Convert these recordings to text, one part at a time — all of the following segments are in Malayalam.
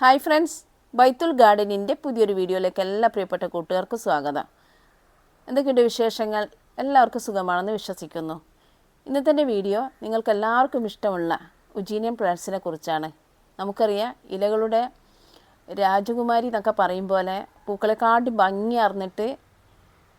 ഹായ് ഫ്രണ്ട്സ് ബൈത്തുൽ ഗാർഡനിന്റെ പുതിയൊരു വീഡിയോയിലേക്ക് എല്ലാ പ്രിയപ്പെട്ട കൂട്ടുകാർക്കും സ്വാഗതം. എന്തൊക്കെയുണ്ട് വിശേഷങ്ങൾ? എല്ലാവർക്കും സുഖമാണെന്ന് വിശ്വസിക്കുന്നു. ഇന്നത്തെ വീഡിയോ നിങ്ങൾക്ക് എല്ലാവർക്കും ഇഷ്ടമുള്ള ഉജീനിയം പ്ലാന്റ്സിനെ കുറിച്ചാണ്. നമുക്കറിയാം ഇലകളുടെ രാജകുമാരി എന്നൊക്കെ പറയും പോലെ പൂക്കളെക്കാട്ടി ഭംഗിയാർന്നിട്ട്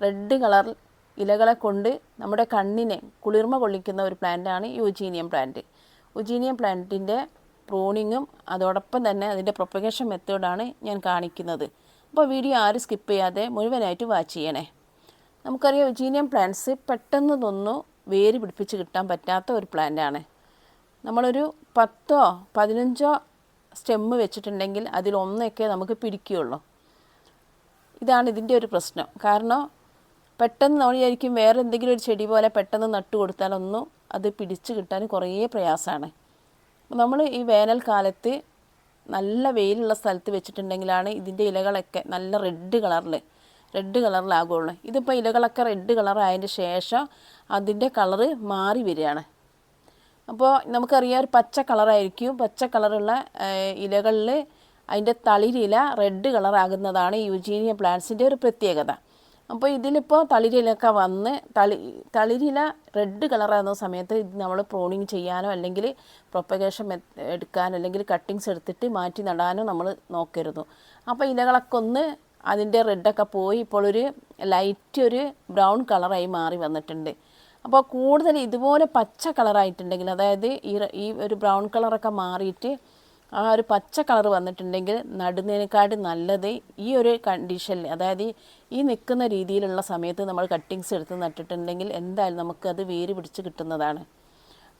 റെഡ് കളർ ഇലകളെ കൊണ്ട് നമ്മുടെ കണ്ണിനെ കുളിർമ കൊള്ളിക്കുന്ന ഒരു പ്ലാന്റാണ് ഈ ഉജീനിയം പ്ലാന്റ് ഉജീനിയം പ്ലാന്റിന്റെ പ്രൂണിങ്ങും അതോടൊപ്പം തന്നെ അതിന്റെ പ്രൊപ്പഗേഷൻ മെത്തേഡാണ് ഞാൻ കാണിക്കുന്നത്. അപ്പോൾ വീഡിയോ ആരും സ്കിപ്പ് ചെയ്യാതെ മുഴുവനായിട്ട് വാച്ച് ചെയ്യണേ. നമുക്കറിയാം ജീനിയം പ്ലാന്റ്സ് പെട്ടെന്ന് തൊന്നു വേര് പിടിപ്പിച്ച് കിട്ടാൻ പറ്റാത്ത ഒരു പ്ലാന്റാണ് നമ്മളൊരു പത്തോ പതിനഞ്ചോ സ്റ്റെമ്മ് വെച്ചിട്ടുണ്ടെങ്കിൽ അതിലൊന്നൊക്കെ നമുക്ക് പിടിക്കുകയുള്ളൂ. ഇതാണ് ഇതിന്റെ ഒരു പ്രശ്നം. കാരണം പെട്ടെന്ന് നമ്മൾ വിചാരിക്കും വേറെ എന്തെങ്കിലും ഒരു ചെടി പോലെ പെട്ടെന്ന് നട്ടു കൊടുത്താലൊന്നും അത് പിടിച്ച് കിട്ടാൻ കുറേ പ്രയാസമാണ്. നമ്മൾ ഈ വേനൽക്കാലത്ത് നല്ല വെയിലുള്ള സ്ഥലത്ത് വെച്ചിട്ടുണ്ടെങ്കിലാണ് ഇതിന്റെ ഇലകളൊക്കെ നല്ല റെഡ് കളറിൽ റെഡ് കളറിലാകുള്ളൂ. ഇതിപ്പോൾ ഇലകളൊക്കെ റെഡ് കളറായതിന്റെ ശേഷം അതിന്റെ കളറ് മാറി വരികയാണ്. അപ്പോൾ നമുക്കറിയാം ഒരു പച്ച കളറായിരിക്കും. പച്ച കളറുള്ള ഇലകളിൽ അതിന്റെ തളിരില റെഡ് കളറാകുന്നതാണ് യുജീനിയ പ്ലാന്റ്സിന്റെ ഒരു പ്രത്യേകത. അപ്പോൾ ഇതിലിപ്പോൾ തളിരിലൊക്കെ വന്ന് തളി തളിരില റെഡ് കളറാകുന്ന സമയത്ത് ഇത് നമ്മൾ പ്രോണിങ് ചെയ്യാനോ അല്ലെങ്കിൽ പ്രൊപ്പഗേഷൻ എടുക്കാനോ അല്ലെങ്കിൽ കട്ടിങ്സ് എടുത്തിട്ട് മാറ്റി നടാനോ നമ്മൾ നോക്കരുത്. അപ്പോൾ ഇലകളൊക്കെ ഒന്ന് അതിന്റെ റെഡൊക്കെ പോയി ഇപ്പോൾ ഒരു ലൈറ്റ് ഒരു ബ്രൗൺ കളറായി മാറി വന്നിട്ടുണ്ട്. അപ്പോൾ കൂടുതൽ ഇതുപോലെ പച്ച കളറായിട്ടുണ്ടെങ്കിൽ അതായത് ഈ ഈ ഒരു ബ്രൗൺ കളറൊക്കെ മാറിയിട്ട് ആ ഒരു പച്ച കളർ വന്നിട്ടുണ്ടെങ്കിൽ നടുന്നതിനെക്കാട്ടി നല്ലത് ഈ ഒരു കണ്ടീഷനിൽ അതായത് ഈ നിൽക്കുന്ന രീതിയിലുള്ള സമയത്ത് നമ്മൾ കട്ടിങ്സ് എടുത്ത് നട്ടിട്ടുണ്ടെങ്കിൽ എന്തായാലും നമുക്കത് വേര് പിടിച്ച് കിട്ടുന്നതാണ്.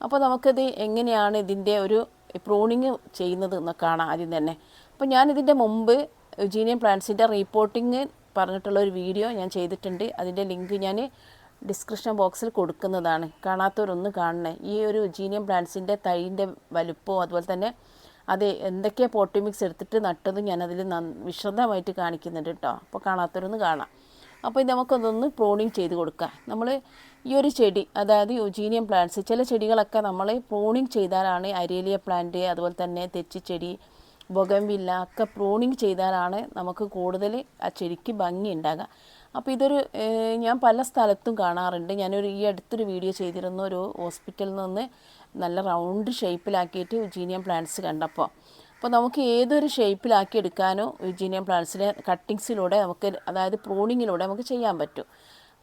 അപ്പോൾ നമുക്കത് എങ്ങനെയാണ് ഇതിന്റെ ഒരു പ്രൂണിങ് ചെയ്യുന്നത് എന്ന് കാണാം ആദ്യം തന്നെ. അപ്പോൾ ഞാനിതിന്റെ മുമ്പ് യുജീനിയം പ്ലാന്റ്സിന്റെ റീപ്പോർട്ടിങ് പറഞ്ഞിട്ടുള്ള ഒരു വീഡിയോ ഞാൻ ചെയ്തിട്ടുണ്ട്. അതിന്റെ ലിങ്ക് ഞാൻ ഡിസ്ക്രിപ്ഷൻ ബോക്സിൽ കൊടുക്കുന്നതാണ്. കാണാത്തവരൊന്ന് കാണണേ. ഈ ഒരു ജീനിയം പ്ലാന്റ്സിന്റെ തൈന്റെ വലുപ്പവും അതുപോലെ തന്നെ അത് എന്തൊക്കെയാണ് പോട്ടി മിക്സ് എടുത്തിട്ട് നട്ടതും ഞാനതിൽ വിശദമായിട്ട് കാണിക്കുന്നുണ്ട് കേട്ടോ അപ്പോൾ കാണാത്തവരൊന്ന് കാണാം. അപ്പോൾ ഇത് നമുക്കതൊന്ന് പ്രോണിങ് ചെയ്ത് കൊടുക്കാം. നമ്മൾ ഈ ഒരു ചെടി അതായത് യുജീനിയം പ്ലാന്റ്സ് ചില ചെടികളൊക്കെ നമ്മൾ പ്രോണിങ് ചെയ്താലാണ് അരേലിയ പ്ലാന്റ് അതുപോലെ തന്നെ തെച്ചിച്ചെടി ബൊഗംവില്ല ഒക്കെ പ്രോണിങ് ചെയ്താലാണ് നമുക്ക് കൂടുതൽ ആ ചെടിക്ക് ഭംഗി ഉണ്ടാകുക അപ്പോൾ ഇതൊരു ഞാൻ പല സ്ഥലത്തും കാണാറുണ്ട്. ഞാനൊരു ഈ അടുത്തൊരു വീഡിയോ ചെയ്തിരുന്ന ഒരു ഹോസ്പിറ്റലിൽ നിന്ന് നല്ല റൗണ്ട് ഷേപ്പിലാക്കിയിട്ട് യുജീനിയം പ്ലാന്റ്സ് കണ്ടപ്പോൾ അപ്പോൾ നമുക്ക് ഏതൊരു ഷേപ്പിലാക്കി എടുക്കാനോ യുജീനിയം പ്ലാന്റ്സിലെ കട്ടിങ്സിലൂടെ നമുക്ക് അതായത് പ്രൂണിങ്ങിലൂടെ നമുക്ക് ചെയ്യാൻ പറ്റും.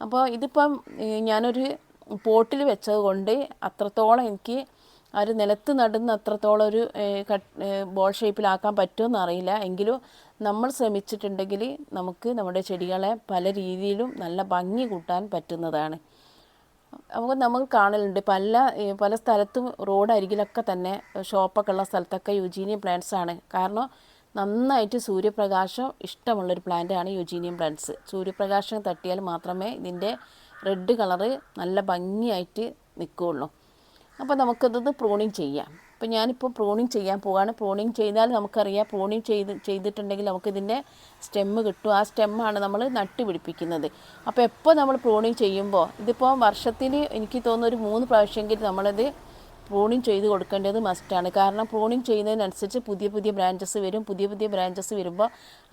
അപ്പോൾ ഇതിപ്പം ഞാനൊരു പോട്ടിൽ വെച്ചത് കൊണ്ട് അത്രത്തോളം എനിക്ക് ആ ഒരു നിലത്ത് നടുന്ന അത്രത്തോളം ഒരു കട്ട് ബോൾ ഷേപ്പിലാക്കാൻ പറ്റുമെന്നറിയില്ല എങ്കിലും നമ്മൾ ശ്രമിച്ചിട്ടുണ്ടെങ്കിൽ നമുക്ക് നമ്മുടെ ചെടികളെ പല രീതിയിലും നല്ല ഭംഗി കൂട്ടാൻ പറ്റുന്നതാണ്. അപ്പോൾ നമ്മൾ കാണലുണ്ട്. പല പല സ്ഥലത്തും റോഡ് അരികിലൊക്കെ തന്നെ ഷോപ്പൊക്കെ ഉള്ള സ്ഥലത്തൊക്കെ യുജീനിയം പ്ലാന്റ്സ് ആണ്. കാരണം നന്നായിട്ട് സൂര്യപ്രകാശം ഇഷ്ടമുള്ളൊരു പ്ലാന്റാണ് യുജീനിയം പ്ലാന്റ്സ്. സൂര്യപ്രകാശം തട്ടിയാൽ മാത്രമേ ഇതിന്റെ റെഡ് കളറ് നല്ല ഭംഗിയായിട്ട് നിൽക്കുകയുള്ളൂ. അപ്പോൾ നമുക്കത് പ്രൂണിങ് ചെയ്യാം. അപ്പോൾ ഞാനിപ്പോൾ പ്രൂണിങ് ചെയ്യാൻ പോവുകയാണ് പ്രൂണിങ് ചെയ്താൽ നമുക്കറിയാം പ്രൂണിങ് ചെയ്ത് ചെയ്തിട്ടുണ്ടെങ്കിൽ നമുക്കിതിന്റെ സ്റ്റെമ്മ് കിട്ടും. ആ സ്റ്റെമ്മാണ് നമ്മൾ നട്ട് പിടിപ്പിക്കുന്നത്. അപ്പോൾ എപ്പോൾ നമ്മൾ പ്രൂണിങ് ചെയ്യുമ്പോൾ ഇതിപ്പോൾ വർഷത്തിൽ എനിക്ക് തോന്നുന്ന ഒരു മൂന്ന് പ്രാവശ്യമെങ്കിലും നമ്മളത് പ്രൂണിങ് ചെയ്ത് കൊടുക്കേണ്ടത് മസ്റ്റാണ് കാരണം പ്രൂണിങ് ചെയ്യുന്നതിനനുസരിച്ച് പുതിയ പുതിയ ബ്രാഞ്ചസ് വരും. പുതിയ പുതിയ ബ്രാഞ്ചസ് വരുമ്പോൾ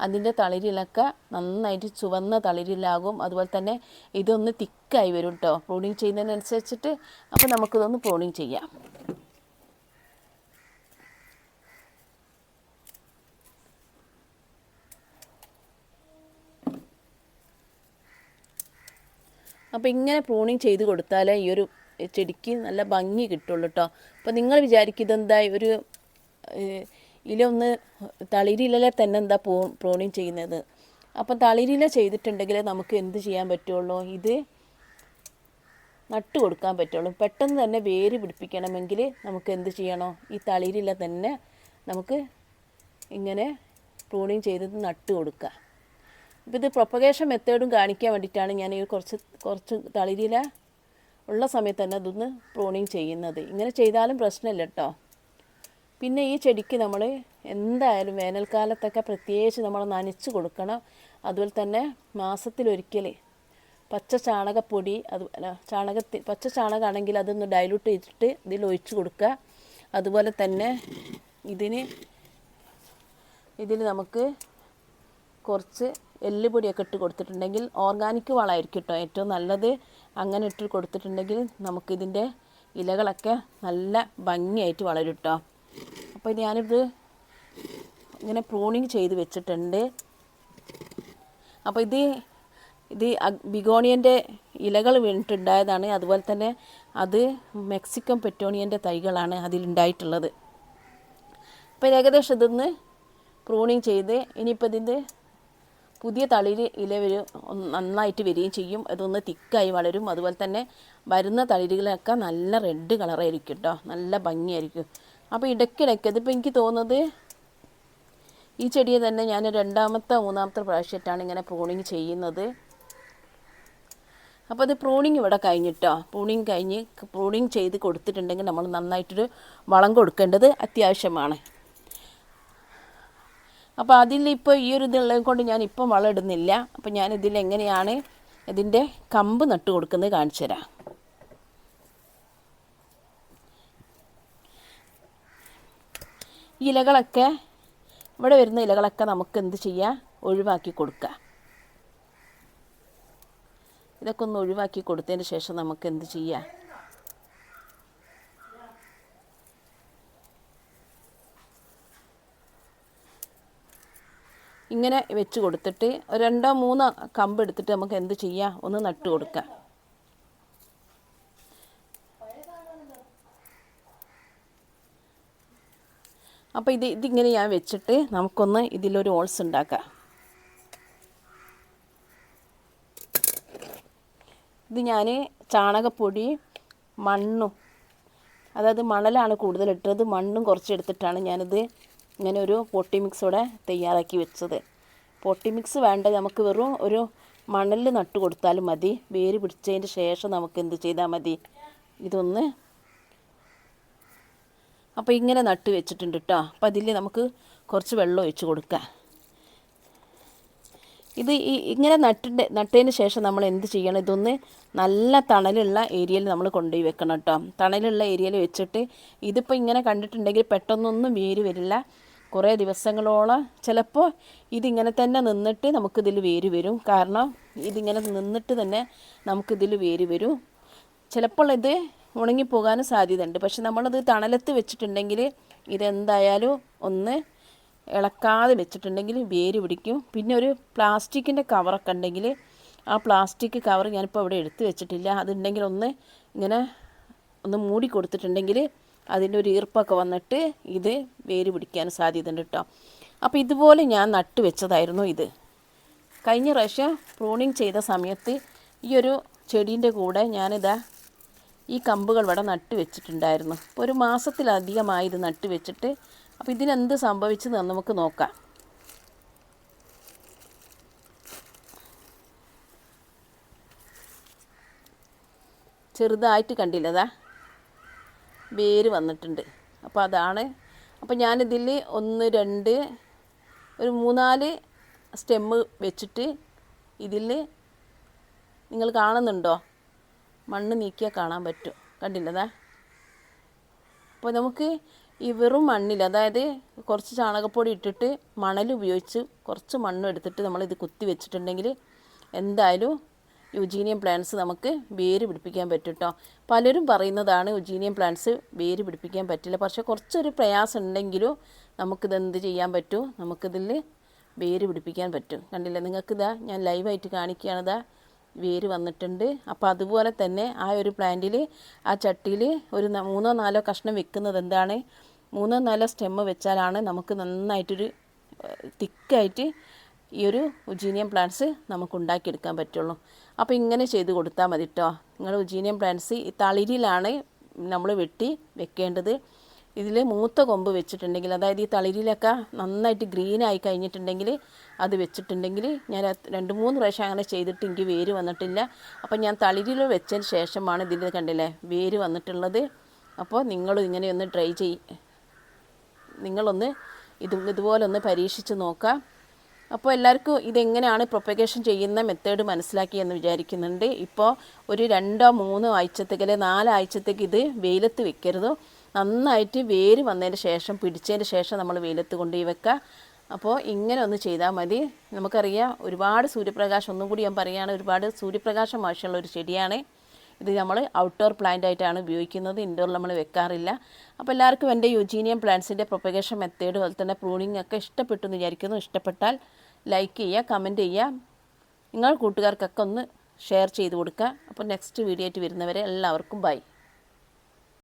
അതിന്റെ തളിരിലൊക്കെ നന്നായിട്ട് ചുവന്ന തളിരിലാകും. അതുപോലെ തന്നെ ഇതൊന്ന് തിക്കായി വരും കേട്ടോ പ്രൂണിങ് ചെയ്യുന്നതിനനുസരിച്ചിട്ട് അപ്പോൾ നമുക്കിതൊന്ന് പ്രൂണിങ് ചെയ്യാം. അപ്പോൾ ഇങ്ങനെ പ്രൂണിങ് ചെയ്ത് കൊടുത്താലേ ഈ ഒരു ചെടിക്ക് നല്ല ഭംഗി കിട്ടുള്ളൂ കേട്ടോ അപ്പോൾ നിങ്ങൾ വിചാരിക്കും ഒരു ഏഹ്, ഇല ഒന്ന് തളിരിലെ തന്നെ എന്താ പ്രൂ പ്രൂണിങ് ചെയ്യുന്നത്. അപ്പം തളിരില ചെയ്തിട്ടുണ്ടെങ്കിൽ നമുക്ക് എന്ത് ചെയ്യാൻ പറ്റുള്ളൂ? ഇത് നട്ട് കൊടുക്കാൻ പറ്റുള്ളൂ. പെട്ടെന്ന് തന്നെ വേര് പിടിപ്പിക്കണമെങ്കിൽ നമുക്ക് എന്ത് ചെയ്യണോ? ഈ തളിരില തന്നെ നമുക്ക് ഇങ്ങനെ പ്രൂണിങ് ചെയ്തത് നട്ട് കൊടുക്കുക അപ്പോൾ ഇത് പ്രൊപ്പഗേഷൻ മെത്തേഡും കാണിക്കാൻ വേണ്ടിയിട്ടാണ് ഞാൻ ഈ കുറച്ച് കുറച്ച് തളിരില ഉള്ള സമയത്ത് തന്നെ അതൊന്ന് പ്രൂണിങ് ചെയ്യുന്നത്. ഇങ്ങനെ ചെയ്താലും പ്രശ്നമില്ല കേട്ടോ പിന്നെ ഈ ചെടിക്ക് നമ്മൾ എന്തായാലും വേനൽക്കാലത്തൊക്കെ പ്രത്യേകിച്ച് നമ്മൾ നനച്ച് കൊടുക്കണം. അതുപോലെ തന്നെ മാസത്തിലൊരിക്കൽ പച്ച ചാണകപ്പൊടി അത് ചാണകത്തിൽ പച്ച ചാണകമാണെങ്കിൽ അതൊന്ന് ഡൈലൂട്ട് ചെയ്തിട്ട് ഇതിൽ ഒഴിച്ച് കൊടുക്കുക. അതുപോലെ തന്നെ ഇതിന് ഇതിൽ നമുക്ക് കുറച്ച് എല്ലുപൊടിയൊക്കെ ഇട്ട് കൊടുത്തിട്ടുണ്ടെങ്കിൽ ഓർഗാനിക് വളമായിരിക്കും കേട്ടോ ഏറ്റവും നല്ലത്. അങ്ങനെ ഇട്ട് കൊടുത്തിട്ടുണ്ടെങ്കിൽ നമുക്കിതിന്റെ ഇലകളൊക്കെ നല്ല ഭംഗിയായിട്ട് വളരും കേട്ടോ അപ്പോൾ ഞാനിത് ഇങ്ങനെ പ്രൂണിങ് ചെയ്ത് വെച്ചിട്ടുണ്ട്. അപ്പോൾ ഇത് ഇത് ബിഗോണിയന്റെ ഇലകൾ വീണിട്ടുണ്ടായതാണ്. അതുപോലെ തന്നെ അത് മെക്സിക്കൻ പെറ്റോണിയന്റെ തൈകളാണ് അതിലുണ്ടായിട്ടുള്ളത്. അപ്പോൾ ഏകദേശം ഇതൊന്ന് പ്രൂണിങ് ചെയ്ത് ഇനിയിപ്പോൾ ഇതിന്റെ പുതിയ തളിര് ഇല വരും നന്നായിട്ട് വരികയും ചെയ്യും. അതൊന്ന് തിക്കായി വളരും. അതുപോലെ തന്നെ വരുന്ന തളിരുകളൊക്കെ നല്ല റെഡ് കളറായിരിക്കും കേട്ടോ നല്ല ഭംഗിയായിരിക്കും. അപ്പോൾ ഇടയ്ക്കിടയ്ക്ക് അതിപ്പോൾ എനിക്ക് തോന്നുന്നത് ഈ ചെടിയെ തന്നെ ഞാൻ രണ്ടാമത്തെ മൂന്നാമത്തെ പ്രാവശ്യമായിട്ടാണ് ഇങ്ങനെ പ്രൂണിങ് ചെയ്യുന്നത്. അപ്പോൾ അത് പ്രൂണിങ് ഇവിടെ കഴിഞ്ഞിട്ടോ പ്രൂണിങ് കഴിഞ്ഞ് പ്രൂണിങ് ചെയ്ത് കൊടുത്തിട്ടുണ്ടെങ്കിൽ നമ്മൾ നന്നായിട്ടൊരു വളം കൊടുക്കേണ്ടത് അത്യാവശ്യമാണ്. അപ്പോൾ അതിലിപ്പോൾ ഈ ഒരു ഇതുള്ളത് കൊണ്ട് ഞാൻ ഇപ്പം വളം ഇടുന്നില്ല. അപ്പോൾ ഞാൻ ഇതിൽ എങ്ങനെയാണ് ഇതിന്റെ കമ്പ് നട്ട് കൊടുക്കുന്നത് കാണിച്ചു തരാം. ഇലകളൊക്കെ ഇവിടെ വരുന്ന ഇലകളൊക്കെ നമുക്ക് എന്ത് ചെയ്യാം? ഒഴിവാക്കി കൊടുക്കുക ഇതൊക്കെ ഒന്ന് ഒഴിവാക്കി കൊടുത്തതിന് ശേഷം നമുക്ക് എന്ത് ചെയ്യാം? ഇങ്ങനെ വെച്ച് കൊടുത്തിട്ട് രണ്ടോ മൂന്നോ കമ്പ് എടുത്തിട്ട് നമുക്ക് എന്ത് ചെയ്യാം? ഒന്ന് നട്ട് കൊടുക്കാം. അപ്പോൾ ഇത് ഇതിങ്ങനെ ഞാൻ വെച്ചിട്ട് നമുക്കൊന്ന് ഇതിലൊരു ഓൾസ് ഉണ്ടാക്കാം. ഇത് ഞാൻ ചാണകപ്പൊടി മണ്ണും അതായത് മണലാണ് കൂടുതൽ ഇട്ടത്. മണ്ണും കുറച്ചെടുത്തിട്ടാണ് ഞാനിത് ഇങ്ങനെ ഒരു പൊട്ടി മിക്സോടെ തയ്യാറാക്കി വെച്ചത്. പൊട്ടി മിക്സ് വേണ്ട നമുക്ക് വെറും ഒരു മണലിൽ നട്ട് കൊടുത്താലും മതി. വേര് പിടിച്ചതിന് ശേഷം നമുക്ക് എന്ത് ചെയ്താൽ മതി? ഇതൊന്ന് അപ്പോൾ ഇങ്ങനെ നട്ട് വെച്ചിട്ടുണ്ട് കേട്ടോ അപ്പോൾ അതിൽ നമുക്ക് കുറച്ച് വെള്ളം ഒഴിച്ച് കൊടുക്കാം. ഇത് ഈ ഇങ്ങനെ നട്ടിന്റെ നട്ടതിന് ശേഷം നമ്മൾ എന്ത് ചെയ്യണം? ഇതൊന്ന് നല്ല തണലുള്ള ഏരിയയിൽ നമ്മൾ കൊണ്ടുപോയി വെക്കണം കേട്ടോ തണലുള്ള ഏരിയയിൽ വെച്ചിട്ട് ഇതിപ്പോൾ ഇങ്ങനെ കണ്ടിട്ടുണ്ടെങ്കിൽ പെട്ടെന്നൊന്നും വേര് വരില്ല. കുറേ ദിവസങ്ങളോളം ചിലപ്പോൾ ഇതിങ്ങനെ തന്നെ നിന്നിട്ട് നമുക്കിതിൽ വേര് വരും. കാരണം ഇതിങ്ങനെ നിന്നിട്ട് തന്നെ നമുക്കിതിൽ വേര് വരും. ചിലപ്പോൾ ഇത് ഉണങ്ങിപ്പോകാനും സാധ്യതയുണ്ട്. പക്ഷെ നമ്മളത് തണലത്ത് വെച്ചിട്ടുണ്ടെങ്കിൽ ഇതെന്തായാലും ഒന്ന് ഇളക്കാതെ വെച്ചിട്ടുണ്ടെങ്കിൽ വേര് പിടിക്കും. പിന്നെ ഒരു പ്ലാസ്റ്റിക്കിന്റെ കവറൊക്കെ ഉണ്ടെങ്കിൽ ആ പ്ലാസ്റ്റിക് കവർ ഞാനിപ്പോൾ അവിടെ എടുത്ത് വെച്ചിട്ടില്ല. അതുണ്ടെങ്കിൽ ഒന്ന് ഇങ്ങനെ ഒന്ന് മൂടി കൊടുത്തിട്ടുണ്ടെങ്കിൽ അതിന്റെ ഒരു ഈർപ്പൊക്കെ വന്നിട്ട് ഇത് വേര് പിടിക്കാൻ സാധ്യതയുണ്ട് കേട്ടോ അപ്പോൾ ഇതുപോലെ ഞാൻ നട്ട് വെച്ചതായിരുന്നു ഇത്. കഴിഞ്ഞ പ്രാവശ്യം പ്രൂണിങ് ചെയ്ത സമയത്ത് ഈ ഒരു ചെടീന്റെ കൂടെ ഞാനിതാ ഈ കമ്പുകൾ ഇവിടെ നട്ട് വെച്ചിട്ടുണ്ടായിരുന്നു. ഇപ്പോൾ ഒരു മാസത്തിലധികമായി ഇത് നട്ട് വെച്ചിട്ട് അപ്പോൾ ഇതിനെന്ത് സംഭവിച്ചതെന്ന് നമുക്ക് നോക്കാം. ചെറുതായിട്ട് കണ്ടില്ലതാ വേര് വന്നിട്ടുണ്ട്. അപ്പോൾ അതാണ്. അപ്പോൾ ഞാനിതിൽ ഒന്ന് രണ്ട് ഒരു മൂന്നാൽ സ്റ്റെമ്മ് വെച്ചിട്ട് ഇതിൽ നിങ്ങൾ കാണുന്നുണ്ടോ? മണ്ണ് നീക്കിയാൽ കാണാൻ പറ്റും. കണ്ടില്ലതാ അപ്പോൾ നമുക്ക് ഈ വെറും മണ്ണിൽ അതായത് കുറച്ച് ചാണകപ്പൊടി ഇട്ടിട്ട് മണൽ ഉപയോഗിച്ച് കുറച്ച് മണ്ണ് എടുത്തിട്ട് നമ്മളിത് കുത്തി വെച്ചിട്ടുണ്ടെങ്കിൽ എന്തായാലും യുജീനിയം പ്ലാന്റ്സ് നമുക്ക് വേര് പിടിപ്പിക്കാൻ പറ്റും കേട്ടോ പലരും പറയുന്നതാണ് യുജീനിയം പ്ലാന്റ്സ് വേര് പിടിപ്പിക്കാൻ പറ്റില്ല. പക്ഷേ കുറച്ചൊരു പ്രയാസം ഉണ്ടെങ്കിലും നമുക്കിത് എന്ത് ചെയ്യാൻ പറ്റും? നമുക്കിതിൽ വേര് പിടിപ്പിക്കാൻ പറ്റും. കണ്ടില്ലേ? നിങ്ങൾക്കിതാ ഞാൻ ലൈവായിട്ട് കാണിക്കുകയാണിതാ വേര് വന്നിട്ടുണ്ട്. അപ്പോൾ അതുപോലെ തന്നെ ആ ഒരു പ്ലാന്റിൽ ആ ചട്ടിയിൽ ഒരു മൂന്നോ നാലോ കഷ്ണം വെക്കുന്നത് എന്താണ്? മൂന്നോ നാലോ സ്റ്റെമ്മ് വെച്ചാലാണ് നമുക്ക് നന്നായിട്ടൊരു തിക്കായിട്ട് ഈ ഒരു ഉജീനിയം പ്ലാന്റ്സ് നമുക്ക് ഉണ്ടാക്കിയെടുക്കാൻ പറ്റുള്ളൂ. അപ്പോൾ ഇങ്ങനെ ചെയ്ത് കൊടുത്താൽ മതി കേട്ടോ നിങ്ങൾ ഉജീനിയം പ്ലാന്റ്സ് ഈ തളിരിലാണ് നമ്മൾ വെട്ടി വെക്കേണ്ടത്. ഇതിൽ മൂത്ത കൊമ്പ് വെച്ചിട്ടുണ്ടെങ്കിൽ അതായത് ഈ തളിരിലൊക്കെ നന്നായിട്ട് ഗ്രീൻ ആയി കഴിഞ്ഞിട്ടുണ്ടെങ്കിൽ അത് വെച്ചിട്ടുണ്ടെങ്കിൽ ഞാൻ രണ്ട് മൂന്ന് പ്രാവശ്യം അങ്ങനെ ചെയ്തിട്ട് എനിക്ക് വേര് വന്നിട്ടില്ല. അപ്പോൾ ഞാൻ തളിരിൽ വെച്ചതിന് ശേഷമാണ് ഇതിൽ കണ്ടില്ലേ വേര് വന്നിട്ടുള്ളത്. അപ്പോൾ നിങ്ങളും ഇങ്ങനെ ഒന്ന് ട്രൈ ചെയ് നിങ്ങളൊന്ന് ഇത് ഇതുപോലെ ഒന്ന് പരീക്ഷിച്ച് നോക്കാം. അപ്പോൾ എല്ലാവർക്കും ഇതെങ്ങനെയാണ് പ്രൊപ്പഗേഷൻ ചെയ്യുന്ന മെത്തേഡ് മനസ്സിലാക്കി എന്ന് വിചാരിക്കുന്നുണ്ട്. ഇപ്പോൾ ഒരു രണ്ടോ മൂന്നോ ആഴ്ചത്തേക്ക് അല്ലെങ്കിൽ നാലാഴ്ചത്തേക്ക് ഇത് വെയിലത്ത് വെക്കരുത്. നന്നായിട്ട് വേര് വന്നതിന് ശേഷം പിടിച്ചതിന് ശേഷം നമ്മൾ വെയിലത്ത് കൊണ്ടുപോയി വെക്കുക. അപ്പോൾ ഇങ്ങനെ ഒന്ന് ചെയ്താൽ മതി. നമുക്കറിയാം ഒരുപാട് സൂര്യപ്രകാശം ഒന്നും കൂടി ഞാൻ പറയുകയാണ് ഒരുപാട് സൂര്യപ്രകാശം ആവശ്യമുള്ള ഒരു ചെടിയാണ്. ഇത് നമ്മൾ ഔട്ട്ഡോർ പ്ലാന്റ് ആയിട്ടാണ് ഉപയോഗിക്കുന്നത്. ഇൻഡോറിൽ നമ്മൾ വെക്കാറില്ല. അപ്പോൾ എല്ലാവർക്കും എന്റെ യുജീനിയം പ്ലാന്റ്സിന്റെ പ്രൊപ്പഗേഷൻ മെത്തേഡ് അതുപോലെ തന്നെ പ്രൂണിംഗ് ഒക്കെ ഇഷ്ടപ്പെട്ടു എന്ന് വിചാരിക്കുന്നു. ഇഷ്ടപ്പെട്ടാൽ ലൈക്ക് ചെയ്യുക കമന്റ് ചെയ്യുക. നിങ്ങൾ കൂട്ടുകാർക്കൊക്കെ ഒന്ന് ഷെയർ ചെയ്ത് കൊടുക്കുക. അപ്പോൾ നെക്സ്റ്റ് വീഡിയോ ആയിട്ട് വരുന്നവരെ എല്ലാവർക്കും ബൈ